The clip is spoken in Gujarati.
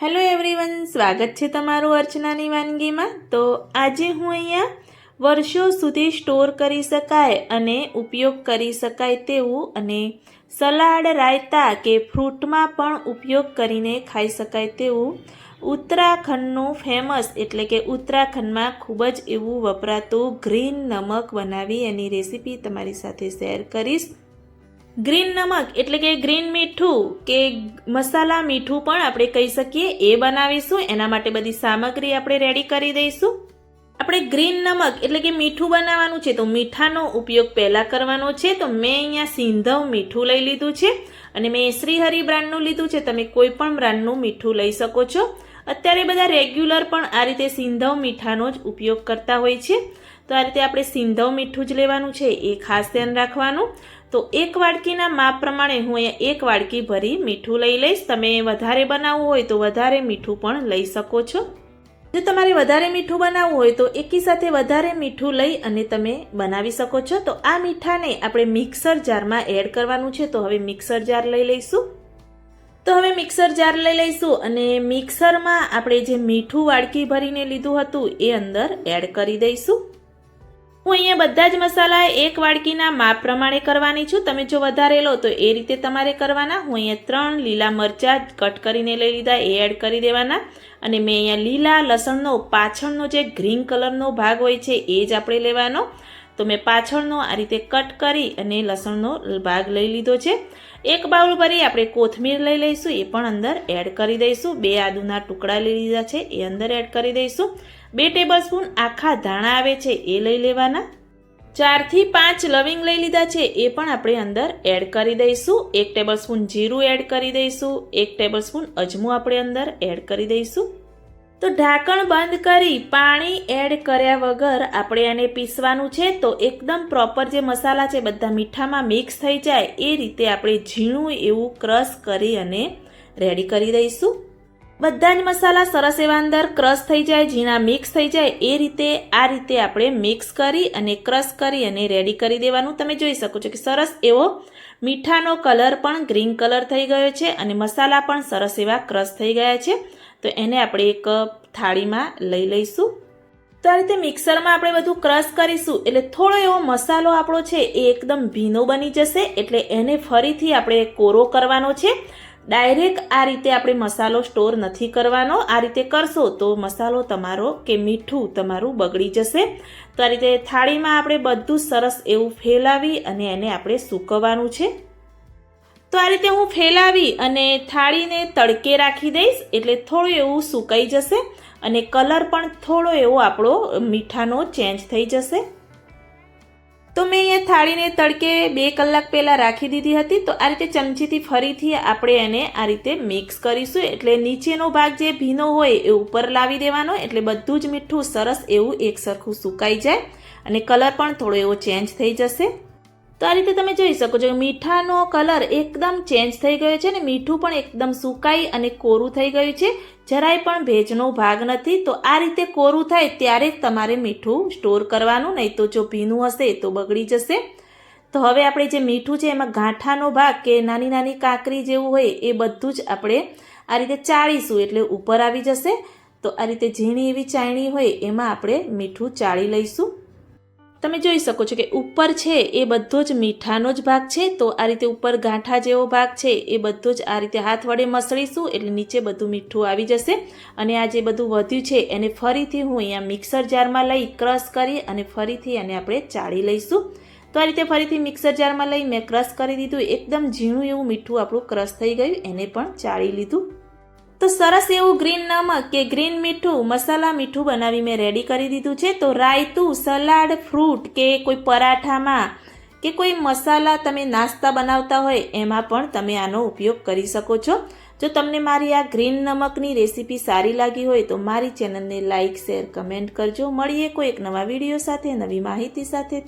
હેલો એવરીવન સ્વાગત છે તમારું અર્ચનાની વાનગીમાં. તો આજે હું અહીંયા વર્ષો સુધી સ્ટોર કરી શકાય અને ઉપયોગ કરી શકાય તેવું અને સલાડ, રાયતા કે ફ્રૂટમાં પણ ઉપયોગ કરીને ખાઈ શકાય તેવું ઉત્તરાખંડનું ફેમસ એટલે કે ઉત્તરાખંડમાં ખૂબ જ એવું વપરાતું ગ્રીન નમક બનાવી એની રેસીપી તમારી સાથે શેર કરીશ. ગ્રીન નમક એટલે કે ગ્રીન મીઠું કે મસાલા મીઠું પણ આપણે કહી શકીએ, એ બનાવીશું. એના માટે બધી સામગ્રી આપણે રેડી કરી દઈશું. આપણે ગ્રીન નમક એટલે કે મીઠું બનાવવાનું છે, તો મીઠાનો ઉપયોગ પહેલાં કરવાનો છે. તો મેં અહીંયા સિંધવ મીઠું લઈ લીધું છે અને મેં શ્રીહરિ બ્રાન્ડનું લીધું છે. તમે કોઈ પણ બ્રાન્ડનું મીઠું લઈ શકો છો. અત્યારે બધા રેગ્યુલર પણ આ રીતે સિંધવ મીઠાનો જ ઉપયોગ કરતા હોય છે. તો આ રીતે આપણે સિંધવ મીઠું જ લેવાનું છે, એ ખાસ ધ્યાન રાખવાનું. તો એક વાડકીના માપ પ્રમાણે હું અહીંયા એક વાડકી ભરી મીઠું લઈ લઈશ. તમે વધારે બનાવવું હોય તો વધારે મીઠું પણ લઈ શકો છો. જો તમારે વધારે મીઠું બનાવવું હોય તો એકી સાથે વધારે મીઠું લઈ અને તમે બનાવી શકો છો. તો આ મીઠાને આપણે મિક્સર જારમાં એડ કરવાનું છે. તો હવે મિક્સર જાર લઈ લઈશું. તો હવે મિક્સર જાર લઈ લઈશું અને મિક્સરમાં આપણે જે મીઠું વાડકી ભરીને લીધું હતું એ અંદર એડ કરી દઈશું. હું અહીંયા બધા જ મસાલા એક વાડકીના માપ પ્રમાણે કરવાની છું. તમે જો વધારે લો તો એ રીતે તમારે કરવાના. હું અહીંયા ત્રણ લીલા મરચાં કટ કરીને લઈ લીધા, એ એડ કરી દેવાના. અને મેં અહીંયા લીલા લસણનો, પાછળનો જે ગ્રીન કલરનો ભાગ હોય છે, એ જ આપણે લેવાનો. તો મેં પાછળનો આ રીતે કટ કરી અને લસણનો ભાગ લઈ લીધો છે. એક બાઉલ ભરી આપણે કોથમીર લઈ લઈશું, એ પણ અંદર એડ કરી દઈશું. બે આદુના ટુકડા લઈ લીધા છે, એ અંદર એડ કરી દઈશું. બે ટેબલ સ્પૂન આખા ધાણા આવે છે, એ લઈ લેવાના. ચારથી પાંચ લવિંગ લઈ લીધા છે, એ પણ આપણે અંદર એડ કરી દઈશું. એક ટેબલ સ્પૂન જીરું એડ કરી દઈશું. એક ટેબલ સ્પૂન અજમું આપણે અંદર એડ કરી દઈશું. તો ઢાંકણ બંધ કરી પાણી એડ કર્યા વગર આપણે આને પીસવાનું છે, તો એકદમ પ્રોપર જે મસાલા છે, બધા મીઠામાં મિક્સ થઈ જાય, એ રીતે આપણે ઝીણું એવું ક્રશ કરી અને રેડી કરી દઈશું. બધા જ મસાલા સરસ એવા અંદર ક્રશ થઈ જાય, ઝીણા મિક્સ થઈ જાય, એ રીતે, આ રીતે આપણે મિક્સ કરી અને ક્રશ કરી અને રેડી કરી દેવાનું. તમે જોઈ શકો છો કે સરસ એવો મીઠાનો કલર પણ ગ્રીન કલર થઈ ગયો છે અને મસાલા પણ સરસ એવા ક્રશ થઈ ગયા છે. તો એને આપણે એક થાળીમાં લઈ લઈશું. તો આ રીતે મિક્સરમાં આપણે બધું ક્રશ કરીશું. એટલે થોડો એવો મસાલો આપણો છે એ એકદમ ભીનો બની જશે. એટલે એને ફરીથી આપણે કોરો કરવાનો છે. ડાયરેક્ટ આ રીતે આપણે મસાલો સ્ટોર નથી કરવાનો. આ રીતે કરશો તો મસાલો તમારો કે મીઠું તમારું બગડી જશે. તો આ રીતે થાળીમાં આપણે બધું સરસ એવું ફેલાવી અને એને આપણે સૂકવવાનું છે. તો આ રીતે હું ફેલાવી અને થાળીને તડકે રાખી દઈશ એટલે થોડું એવું સુકાઈ જશે અને કલર પણ થોડો એવો આપણો મીઠાનો ચેન્જ થઈ જશે. તો મેં અહીંયા થાળીને તડકે બે કલાક પહેલાં રાખી દીધી હતી. તો આ રીતે ચમચીથી ફરીથી આપણે એને આ રીતે મિક્સ કરીશું. એટલે નીચેનો ભાગ જે ભીનો હોય એ ઉપર લાવી દેવાનો. એટલે બધું જ મીઠું સરસ એવું એકસરખું સુકાઈ જાય. અને કલર પણ થોડો એવો ચેન્જ થઈ જશે. તો આ રીતે તમે જોઈ શકો છો મીઠાનો કલર એકદમ ચેન્જ થઈ ગયો છે અને મીઠું પણ એકદમ સુકાઈ અને કોરું થઈ ગયું છે. જરાય પણ ભેજનો ભાગ નથી. તો આ રીતે કોરું થાય ત્યારે તમારે મીઠું સ્ટોર કરવાનું, નહીં તો જો ભીનું હશે તો બગડી જશે. તો હવે આપણે જે મીઠું છે એમાં ગાંઠાનો ભાગ કે નાની નાની કાંકરી જેવું હોય એ બધું જ આપણે આ રીતે ચાળીશું એટલે ઉપર આવી જશે. તો આ રીતે ઝીણી એવી ચાયણી હોય એમાં આપણે મીઠું ચાળી લઈશું. તમે જોઈ શકો છો કે ઉપર છે એ બધો જ મીઠાનો જ ભાગ છે, તો આ રીતે ઉપર ગાંઠા જેવો ભાગ છે એ બધો જ આ રીતે હાથ વડે મસળીશું એટલે નીચે બધું મીઠું આવી જશે. અને આ જે બધું વધ્યું છે એને ફરીથી હું અહીંયા મિક્સર જારમાં લઈ ક્રશ કરી અને ફરીથી એને આપણે ચાળી લઈશું. તો આ રીતે ફરીથી મિક્સર જારમાં લઈ મેં ક્રશ કરી દીધું. એકદમ ઝીણું એવું મીઠું આપણું ક્રશ થઈ ગયું. એને પણ ચાળી લીધું. તો સરસ એવું ગ્રીન નમક કે ગ્રીન મીઠું, મસાલા મીઠું બનાવી મેં રેડી કરી દીધું છે. તો રાયતું, સલાડ, ફ્રૂટ કે કોઈ પરાઠામાં કે કોઈ મસાલા તમે નાસ્તા બનાવતા હોય, એમાં પણ તમે આનો ઉપયોગ કરી શકો છો. જો તમને મારી આ ગ્રીન નમકની રેસીપી સારી લાગી હોય તો મારી ચેનલને લાઇક શેર, કમેન્ટ કરજો. મળીએ કોઈ એક નવા વીડિયો સાથે, નવી માહિતી સાથે.